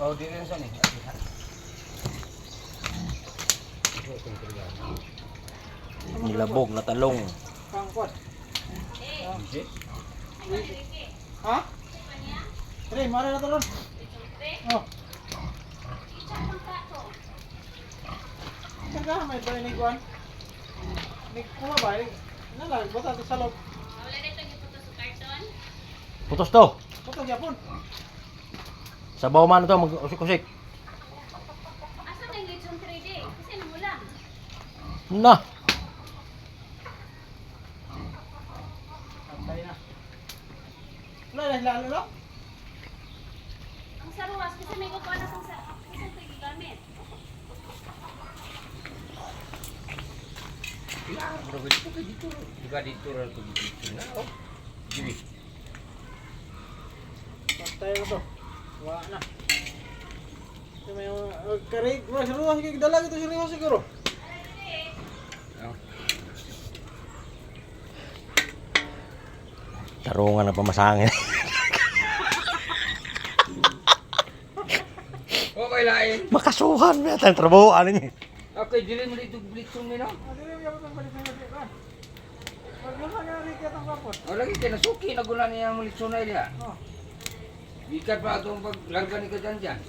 Oh, di rin saan eh. Nilabog na talong. Pangkot. Ha? Tre, mara na talon. Oh. Kaya may ba ni Juan? Ni kuha ba? Nalag, bata sa loob. Putos to. Puto gyapon. Sa bawa man to mag-usik-usik. Asa na yung lechon 3D? Kasi namulang. Na. Antay na. Wala na lalo no? Ang saruwas kasi may kukuha na sa kasi yung gamit. Ko ito kay dito. Di ba dito rin ito dito na? Oh. Jimmy. Na to. Wala na. Ito may uh, karig, wala sa ruwas kay dalag ito sa ruwas siguro. Tarungan na pamasangin. Okay lain. Makasuhan mo yata ang trabaho. Ano niya? Okay, dili mo dito blitzong ni no? Ah, dili mo. Wag mo na rin kaya tang kapot. Oh, lagi kaya nasuki na gula niya ang mulitsonay niya. Oh. વિકટ બાદ લड़का निकल जान जाए